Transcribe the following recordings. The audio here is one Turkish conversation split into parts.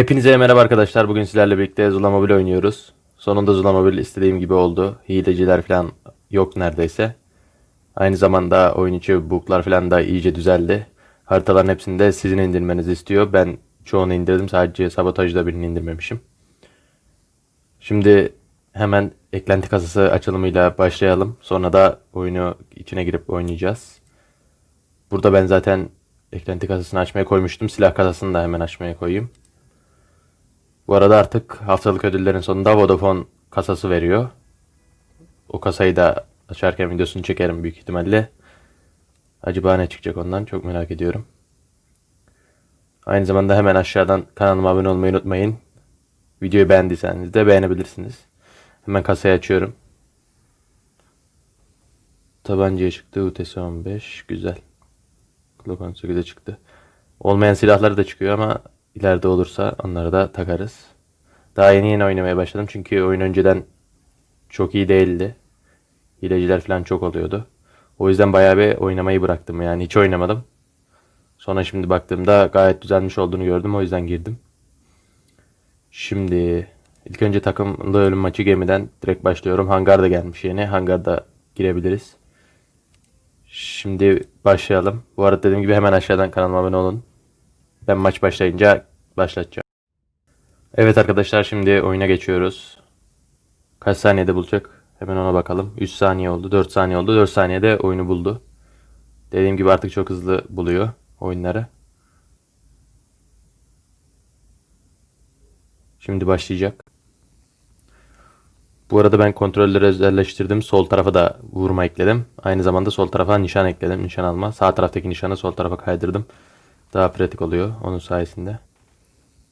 Hepinize merhaba arkadaşlar. Bugün sizlerle birlikte Zula Mobile oynuyoruz. Sonunda Zula Mobile istediğim gibi oldu. Hileciler falan yok neredeyse. Aynı zamanda oyun içi bug'lar falan da iyice düzeldi. Haritaların hepsinde sizin indirmenizi istiyor. Ben çoğunu indirdim. Sadece sabotajda birini indirmemişim. Şimdi hemen eklenti kasası açılımıyla başlayalım. Sonra da oyunu içine girip oynayacağız. Burada ben zaten eklenti kasasını açmaya koymuştum. Silah kasasını da hemen açmaya koyayım. Bu arada artık haftalık ödüllerin sonunda Vodafone kasası veriyor. O kasayı da açarken videosunu çekerim büyük ihtimalle. Acaba ne çıkacak ondan çok merak ediyorum. Aynı zamanda hemen aşağıdan kanalıma abone olmayı unutmayın. Videoyu beğendiyseniz de beğenebilirsiniz. Hemen kasayı açıyorum. Tabancaya çıktı. UTS 15. Güzel. Glock 18'e çıktı. Olmayan silahları da çıkıyor ama ileride olursa onları da takarız. Daha yeni yeni oynamaya başladım çünkü oyun önceden çok iyi değildi. Hileciler falan çok oluyordu. O yüzden bayağı bir oynamayı bıraktım yani hiç oynamadım. Sonra şimdi baktığımda gayet düzelmiş olduğunu gördüm o yüzden girdim. Şimdi ilk önce takımlı ölüm maçı gemiden direkt başlıyorum. Hangar da gelmiş yeni. Hangarda girebiliriz. Şimdi başlayalım. Bu arada dediğim gibi hemen aşağıdan kanalıma abone olun. Ben maç başlayınca başlatacağım. Evet arkadaşlar şimdi oyuna geçiyoruz. Kaç saniyede bulacak? Hemen ona bakalım. 3 saniye oldu, 4 saniye oldu. 4 saniyede oyunu buldu. Dediğim gibi artık çok hızlı buluyor oyunları. Şimdi başlayacak. Bu arada ben kontrolleri özelleştirdim. Sol tarafa da vurma ekledim. Aynı zamanda sol tarafa nişan ekledim. Nişan alma. Sağ taraftaki nişanı sol tarafa kaydırdım. Daha pratik oluyor onun sayesinde.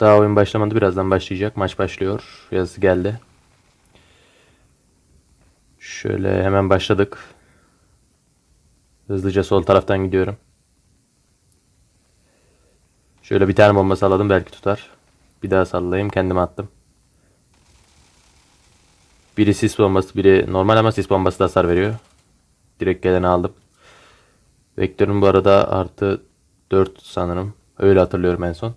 Daha oyun başlamadı. Birazdan başlayacak. Maç başlıyor. Yazısı geldi. Şöyle hemen başladık. Hızlıca sol taraftan gidiyorum. Şöyle bir tane bomba salladım. Belki tutar. Bir daha sallayayım. Kendime attım. Biri sis bombası, biri normal ama sis bombası da hasar veriyor. Direkt geleni aldım. Vektörüm bu arada artı 4 sanırım. Öyle hatırlıyorum en son.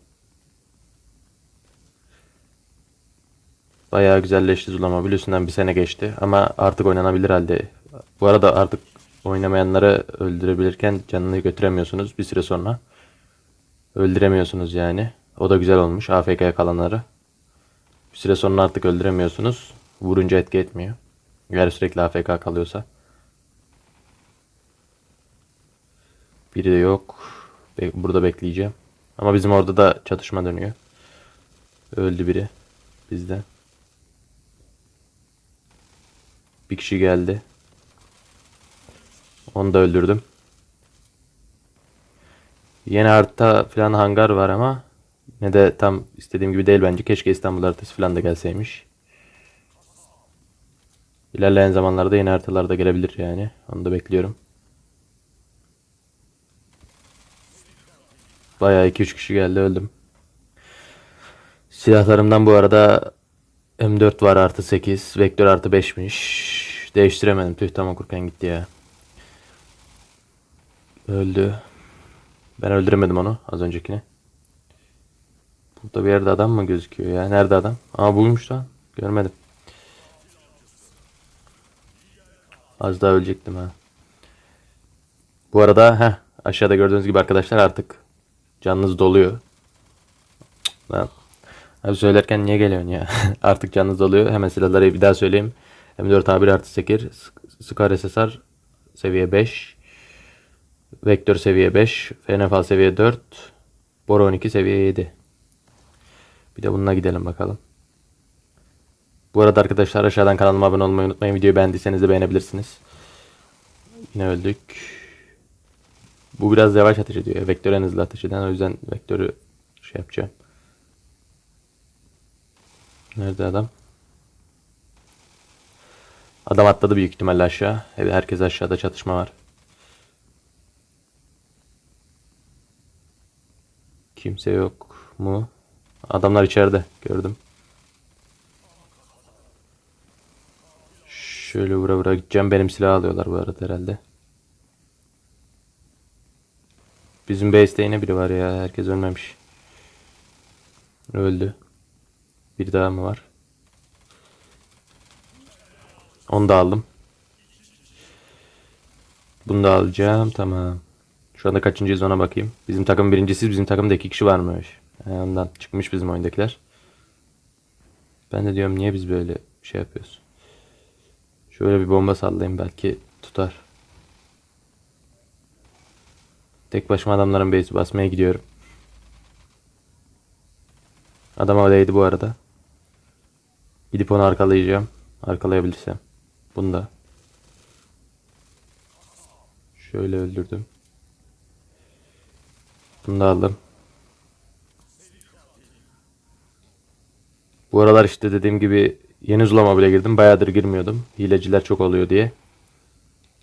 Bayağı güzelleşti Zulama. Biliyorsundan bir sene geçti. Ama artık oynanabilir halde. Bu arada artık oynamayanları öldürebilirken canını götüremiyorsunuz bir süre sonra. Öldüremiyorsunuz yani. O da güzel olmuş. AFK'ya kalanları. Bir süre sonra artık öldüremiyorsunuz. Vurunca etki etmiyor. Eğer sürekli AFK kalıyorsa. Biri de yok. Burada bekleyeceğim. Ama bizim orada da çatışma dönüyor. Öldü biri. Bizden. Bir kişi geldi. Onu da öldürdüm. Yeni harita falan hangar var ama ne de tam istediğim gibi değil bence. Keşke İstanbul haritası falan da gelseymiş. İlerleyen zamanlarda yeni haritalar da gelebilir yani. Onu da bekliyorum. Bayağı 2-3 kişi geldi öldüm. Silahlarımdan bu arada M4 var artı 8. Vektör artı 5'miş. Değiştiremedim. Tüh tam okurken gitti ya. Öldü. Ben öldüremedim onu az öncekini. Burada bir yerde adam mı gözüküyor ya? Nerede adam? Aa buymuş lan. Görmedim. Az daha ölecektim ha. Bu arada heh, aşağıda gördüğünüz gibi arkadaşlar artık canınız doluyor. Lan. Abi söylerken niye geliyorsun ya? artık canınız doluyor. Hemen silahları bir daha söyleyeyim. M4 A1 artı 8. Scar SSR seviye 5. Vektör seviye 5. FNFA seviye 4. Bora 12 seviye 7. Bir de bununla gidelim bakalım. Bu arada arkadaşlar aşağıdan kanalıma abone olmayı unutmayın. Videoyu beğendiyseniz de beğenebilirsiniz. Yine öldük. Bu biraz yavaş ateş ediyor. Vektör en hızlı ateş eden. O yüzden vektörü şey yapacağım. Nerede adam? Adam atladı büyük ihtimalle aşağı. Evet herkes aşağıda çatışma var. Kimse yok mu? Adamlar içeride gördüm. Şöyle vura vura gideceğim. Benim silahı alıyorlar bu arada herhalde. Bizim base'de yine biri var ya. Herkes ölmemiş. Öldü. Bir daha mı var? Onu da aldım. Bunu da alacağım. Tamam. Şu anda kaçıncıyız ona bakayım. Bizim takım birincisi. Bizim takımda iki kişi varmış. He, ondan çıkmış bizim oyundakiler. Ben de diyorum niye biz böyle şey yapıyoruz. Şöyle bir bomba sallayayım belki tutar. Tek başıma adamların base'i basmaya gidiyorum. Adama değdi bu arada. Gidip onu arkalayacağım. Arkalayabilirsem. Bunu da. Şöyle öldürdüm. Bunu da aldım. Bu aralar işte dediğim gibi yeni zulama bile girdim. Bayağıdır girmiyordum. Hileciler çok oluyor diye.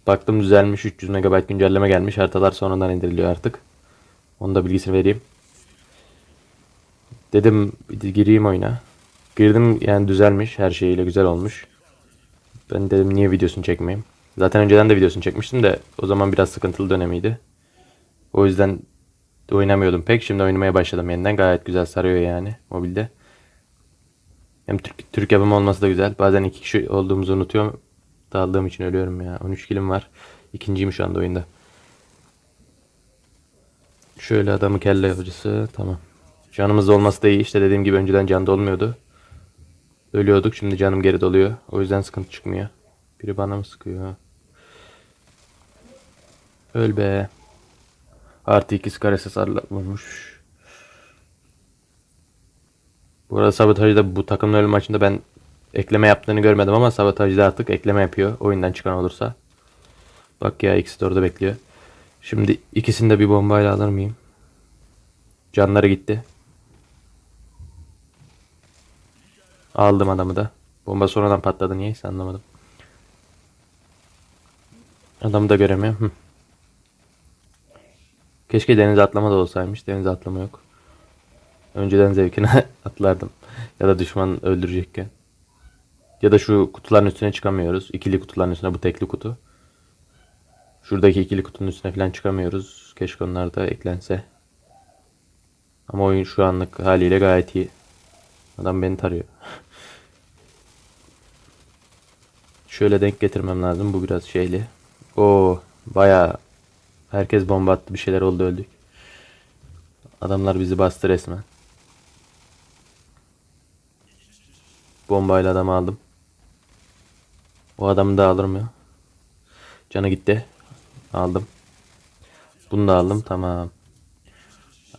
Baktım düzelmiş. 300 MB güncelleme gelmiş. Haritalar sonradan indiriliyor artık. Onu da bilgisini vereyim. Dedim gireyim oyuna. Girdim yani düzelmiş. Her şeyiyle güzel olmuş. Ben dedim niye videosunu çekmeyeyim. Zaten önceden de videosunu çekmiştim de o zaman biraz sıkıntılı dönemiydi. O yüzden oynamıyordum pek. Şimdi oynamaya başladım yeniden. Gayet güzel sarıyor yani mobilde. Hem Türk, Türk yapımı olması da güzel. Bazen iki kişi olduğumuzu unutuyorum. Daldığım için ölüyorum ya. 13 kilim var. İkinciyim şu anda oyunda. Şöyle adamı kelle yapıcısı. Tamam. Canımız olması da iyi. İşte dediğim gibi önceden can dolmuyordu. Ölüyorduk. Şimdi canım geri doluyor. O yüzden sıkıntı çıkmıyor. Biri bana mı sıkıyor? Öl be. Artı ikisi karesi sarıla vurmuş. Bu arada Sabotaj'da bu takımın ölüm maçında ben ekleme yaptığını görmedim ama Sabotaj'da artık ekleme yapıyor. Oyundan çıkan olursa. Bak ya ikisi de orada bekliyor. Şimdi ikisini de bir bombayla alır mıyım? Canları gitti. Aldım adamı da. Bomba sonradan patladı niyeyse anlamadım. Adamı da göremiyorum. Hı. Keşke denize atlama da olsaymış. Denize atlama yok. Önceden zevkine atlardım. Ya da düşman öldürecekken. Ya da şu kutuların üstüne çıkamıyoruz. İkili kutuların üstüne bu tekli kutu. Şuradaki ikili kutunun üstüne falan çıkamıyoruz. Keşke onlar da eklense. Ama oyun şu anlık haliyle gayet iyi. Adam beni tarıyor. Şöyle denk getirmem lazım. Bu biraz şeyli. O baya herkes bomba attı. Bir şeyler oldu öldük. Adamlar bizi bastı resmen. Bombayla adamı aldım. O adamı da alırım ya. Canı gitti. Aldım. Bunu da aldım. Tamam.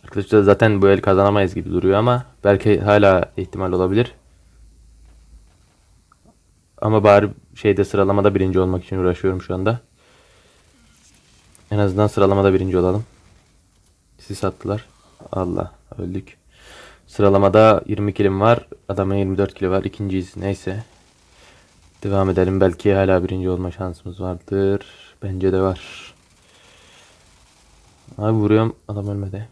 Arkadaşlar zaten bu el kazanamayız gibi duruyor ama belki hala ihtimal olabilir. Ama bari şeyde sıralamada birinci olmak için uğraşıyorum şu anda. En azından sıralamada birinci olalım. Sis attılar. Allah öldük. Sıralamada 20 kilim var. Adamın 24 kilo var. İkinciyiz. Neyse. Devam edelim. Belki hala birinci olma şansımız vardır. Bence de var. Abi vuruyorum. Adam ölmedi.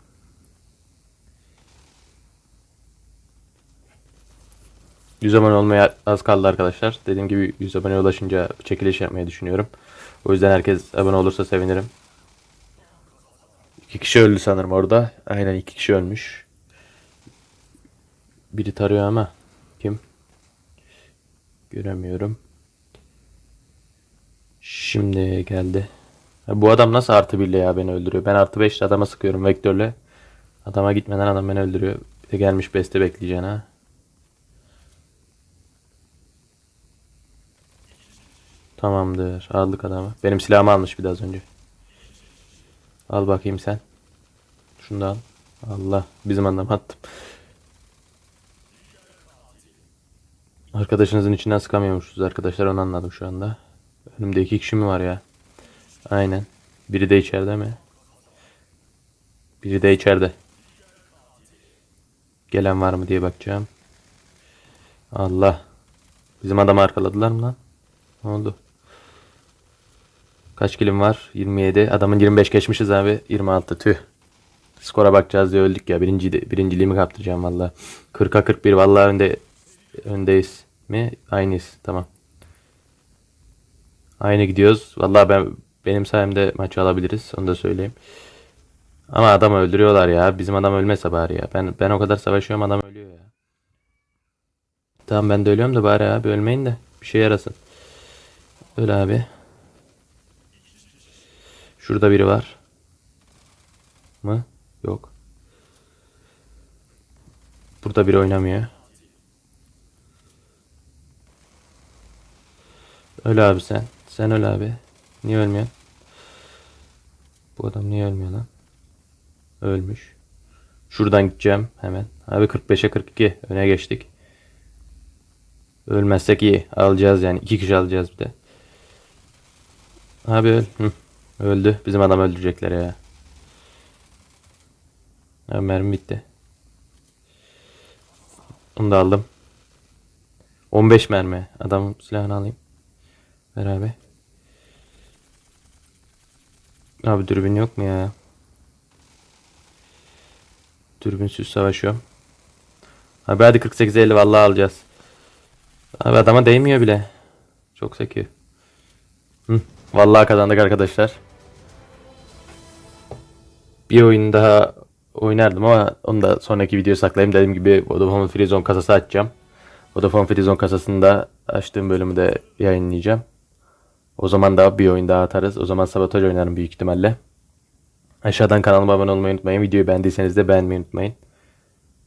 Yüz abone olmaya az kaldı arkadaşlar. Dediğim gibi 100 abone ulaşınca çekiliş yapmayı düşünüyorum. O yüzden herkes abone olursa sevinirim. İki kişi öldü sanırım orada. Aynen iki kişi ölmüş. Biri tarıyor ama kim? Göremiyorum. Şimdi geldi. Bu adam nasıl artı birle ya beni öldürüyor. Ben artı beşle adama sıkıyorum vektörle. Adama gitmeden adam beni öldürüyor. Bir de gelmiş beste bekleyeceksin ha. Tamamdır. Aldık adamı. Benim silahımı almış bir daha az önce. Al bakayım sen. Şunu da al. Allah. Bizim adam attım. Arkadaşınızın içinden sıkamıyormuşuz arkadaşlar onu anladım şu anda. Önümde iki kişi mi var ya? Aynen. Biri de içeride mi? Biri de içeride. Gelen var mı diye bakacağım. Allah. Bizim adamı arkaladılar mı lan? Ne oldu? Kaç kilim var? 27. Adamın 25 geçmişiz abi. 26 tüh. Skora bakacağız diye öldük ya. Birinci, birinciliğimi kaptıracağım valla. 40'a 41 valla önde öndeyiz mi? Aynıyız. Tamam. Aynı gidiyoruz. Valla ben benim sayemde maçı alabiliriz. Onu da söyleyeyim. Ama adamı öldürüyorlar ya. Bizim adam ölmese bari ya. Ben ben o kadar savaşıyorum adam ölüyor ya. Tamam ben de ölüyorum da bari abi ölmeyin de bir şey yarasın. Öl abi. Şurada biri var. Mı? Yok. Burada biri oynamıyor. Öl abi sen. Sen öl abi. Niye ölmüyorsun? Bu adam niye ölmüyor lan? Ölmüş. Şuradan gideceğim hemen. Abi 45'e 42 öne geçtik. Ölmezsek iyi. Alacağız yani. iki kişi alacağız bir de. Abi öl. Hı. Öldü. Bizim adam öldürecekler ya. Abi mermi bitti. Onu da aldım. 15 mermi. Adamın silahını alayım. Ver abi. Dürbün yok mu ya? Dürbünsüz savaşıyorum. Abi hadi 48'e 50 vallahi alacağız. Abi adama değmiyor bile. Çok sekiyor. Hı, vallahi kazandık arkadaşlar. Bir oyun daha oynardım ama onu da sonraki video saklayayım. Dediğim gibi Vodafone Freezone kasası açacağım. Vodafone Freezone kasasında açtığım bölümü de yayınlayacağım. O zaman da bir oyun daha atarız. O zaman sabotaj oynarım büyük ihtimalle. Aşağıdan kanalıma abone olmayı unutmayın. Videoyu beğendiyseniz de beğenmeyi unutmayın.